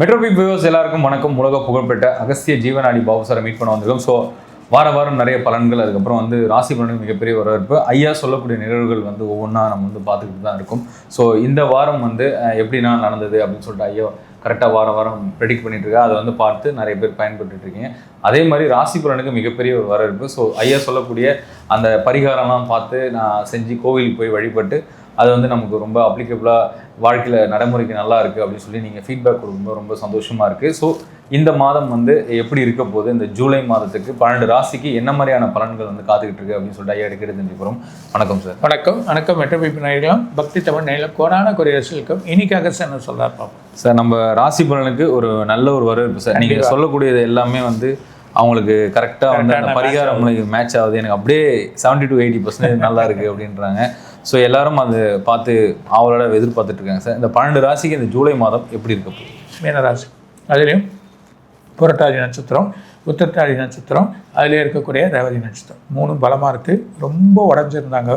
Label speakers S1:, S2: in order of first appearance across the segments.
S1: மெட்ரோபி viewers எல்லாருக்கும் வணக்கம். உலக புகழ்பெற்ற அகஸ்திய ஜீவனாடி பாபு சாரை மீட் பண்ண வந்திருக்கோம். ஸோ வார வாரம் நிறைய பலன்கள் அதுக்கப்புறம் வந்து ராசி பலனுக்கு மிகப்பெரிய வரவேற்பு. ஐயா சொல்லக்கூடிய நிகழ்வுகள் வந்து ஒவ்வொன்றா நம்ம வந்து பார்த்துக்கிட்டு தான் இருக்கும். ஸோ இந்த வாரம் வந்து எப்படின்னா நடந்தது அப்படின்னு சொல்லிட்டு ஐயா கரெக்டாக வாரம் வாரம் ப்ரெடிக்ட் பண்ணிட்டு அதை வந்து பார்த்து நிறைய பேர் பயன்பட்டுருக்கீங்க இருக்கீங்க. அதே மாதிரி ராசி பலனுக்கு மிகப்பெரிய ஒரு வரவேற்பு. ஸோ ஐயா சொல்லக்கூடிய அந்த பரிகாரம்லாம் பார்த்து நான் செஞ்சு கோவிலுக்கு போய் வழிபட்டு அது வந்து நமக்கு ரொம்ப அப்ளிகபிளாக வாழ்க்கையில் நடைமுறைக்கு நல்லா இருக்குது அப்படின்னு சொல்லி நீங்கள் ஃபீட்பேக் கொடுக்கும்போது ரொம்ப சந்தோஷமாக இருக்குது ஸோ இந்த மாதம் வந்து எப்படி இருக்க போகுது? இந்த ஜூலை மாதத்துக்கு பன்னெண்டு ராசிக்கு என்ன மாதிரியான பலன்கள் வந்து காத்துக்கிட்டு இருக்கு அப்படின்னு சொல்லிட்டு ஐயா எடுக்கிறது தெரிஞ்சுக்கிறோம் வணக்கம் சார்
S2: வணக்கம். வணக்கம். மெட்ரோபிபி நேயர்களும் பக்தி தமிழ் நேரில் கோடான குறையரசுக்கும் இன்னைக்காக என்ன சொல்றார் பார்ப்போம்
S1: சார் நம்ம ராசி பலனுக்கு ஒரு நல்ல ஒரு வரவேற்பு சார் நீங்கள். சொல்லக்கூடியது எல்லாமே வந்து அவங்களுக்கு கரெக்டாக வந்து அந்த பரிகாரம் மேட்ச் ஆகுது. எனக்கு அப்படியே செவன்ட்டி டு எயிட்டி பர்சன்டேஜ் நல்லா இருக்குது அப்படின்றாங்க. ஸோ எல்லாரும் அது பார்த்து அவளோட எதிர்பார்த்துட்டு இருக்காங்க சார் இந்த பன்னெண்டு ராசிக்கு இந்த ஜூலை மாதம் எப்படி இருக்க? போகுது
S2: மீனராசி அதுலேயும் புரட்டாதி நட்சத்திரம் உத்திரட்டாதி நட்சத்திரம் அதிலே இருக்கக்கூடிய ரேவதி நட்சத்திரம். மூணும் பலமாக இருக்குது ரொம்ப உடஞ்சிருந்தாங்க.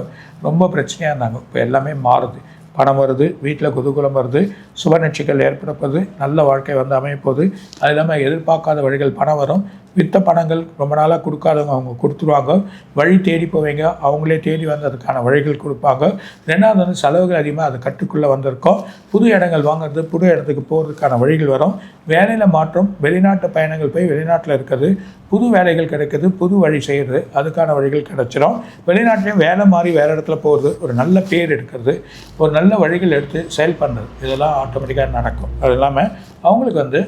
S2: ரொம்ப பிரச்சனையாக இருந்தாங்க. இப்போ எல்லாமே மாறுது. பணம் வருது வீட்டில் குதூகலம் வருது சுப நிகழ்ச்சிகள் ஏற்படுப்பது நல்ல வாழ்க்கை வந்து அமையப்போகுது அது இல்லாமல் எதிர்பார்க்காத வழிகள் பணம் வரும். வித்த பணங்கள் ரொம்ப நாளாக கொடுக்காதவங்க அவங்க கொடுத்துருவாங்க. வழி தேடி போவீங்க. அவங்களே தேடி வந்து அதுக்கான வழிகள் கொடுப்பாங்க. ரெண்டாவது வந்து செலவுகள் அதிகமாக அது கட்டுக்குள்ளே வந்திருக்கோம். புது இடங்கள் வாங்குறது புது இடத்துக்கு போகிறதுக்கான வழிகள் வரும். வேலையில் மாற்றம் வெளிநாட்டு பயணங்கள் போய் வெளிநாட்டில் இருக்கிறது. புது வேலைகள் கிடைக்கிறது புது வழி செய்கிறது அதுக்கான வழிகள் கிடைச்சிரும். வெளிநாட்டிலையும் வேலை மாறி வேறு இடத்துல போகிறது ஒரு நல்ல பேர் எடுக்கிறது. ஒரு நல்ல வழிகள் எடுத்து செயல் பண்ணுறது இதெல்லாம் ஆட்டோமேட்டிக்காக நடக்கும். அது இல்லாமல் அவங்களுக்கு வந்து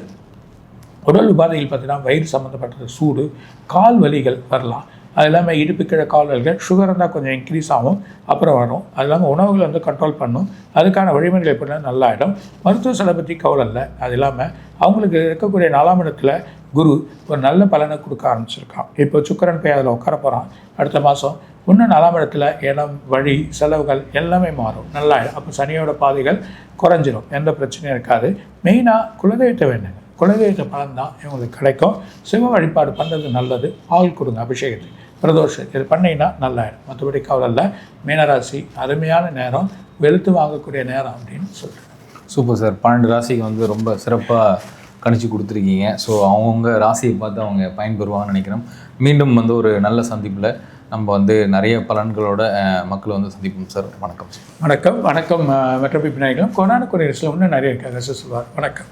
S2: உடல் உபாதைகள் பார்த்தீங்கன்னா வயிறு சம்மந்தப்பட்டது சூடு கால் வலிகள் வரலாம். அது இல்லாமல் இடுப்பு கீழே கால் வலிகள் சுகர் இருந்தால் கொஞ்சம் இன்க்ரீஸ் ஆகும் அப்புறம் வரும். அது இல்லாமல் உணவுகளை வந்து கண்ட்ரோல் பண்ணும். அதுக்கான வழிமுறைகள் எப்படின்னா நல்லா இடம் மருத்துவ செலவு பற்றி கவலை இல்லை. அது இல்லாமல் அவங்களுக்கு இருக்கக்கூடிய நாலாம் இடத்துல குரு ஒரு நல்ல பலனை கொடுக்க ஆரம்பிச்சிருக்கான். இப்போ சுக்கரன் போய் அதில் உட்கார போகிறான் அடுத்த மாதம் இன்னும் நாலாம் இடத்துல இடம் வழி செலவுகள் எல்லாமே மாறும். நல்லா அப்போ சனியோட பாதைகள் குறைஞ்சிரும். எந்த பிரச்சனையும் இருக்காது. மெயினாக குலதெய்வத்தை வேண்டுங்க. குலதெய்வத்தை பலன் தான் இவங்களுக்கு கிடைக்கும். சிவ வழிபாடு பண்ணுறது நல்லது. பால் கொடுங்க அபிஷேகத்துக்கு பிரதோஷம் இது பண்ணீங்கன்னா நல்லாயிடும். மற்றபடி கவலை இல்லை. மீனராசி அருமையான நேரம். வெளுத்து வாங்கக்கூடிய நேரம் அப்படின்னு சொல்கிறேன்
S1: சூப்பர் சார். பன்னெண்டு ராசிக்கு வந்து ரொம்ப சிறப்பாக கணிச்சு கொடுத்துருக்கீங்க. ஸோ அவங்கவுங்க ராசியை பார்த்து அவங்க பயன்பெறுவாங்கன்னு நினைக்கிறோம் மீண்டும் வந்து ஒரு நல்ல சந்திப்பில் நம்ம வந்து நிறைய பலன்களோட மக்களை வந்து சந்திப்போம் சார். வணக்கம் சார்.
S2: வணக்கம் வணக்கம் மெட்ரோபி விநாயகம் கொரோனா குறையரசில் இன்னும் நிறைய இருக்காங்க சொல்லுவார் வணக்கம்.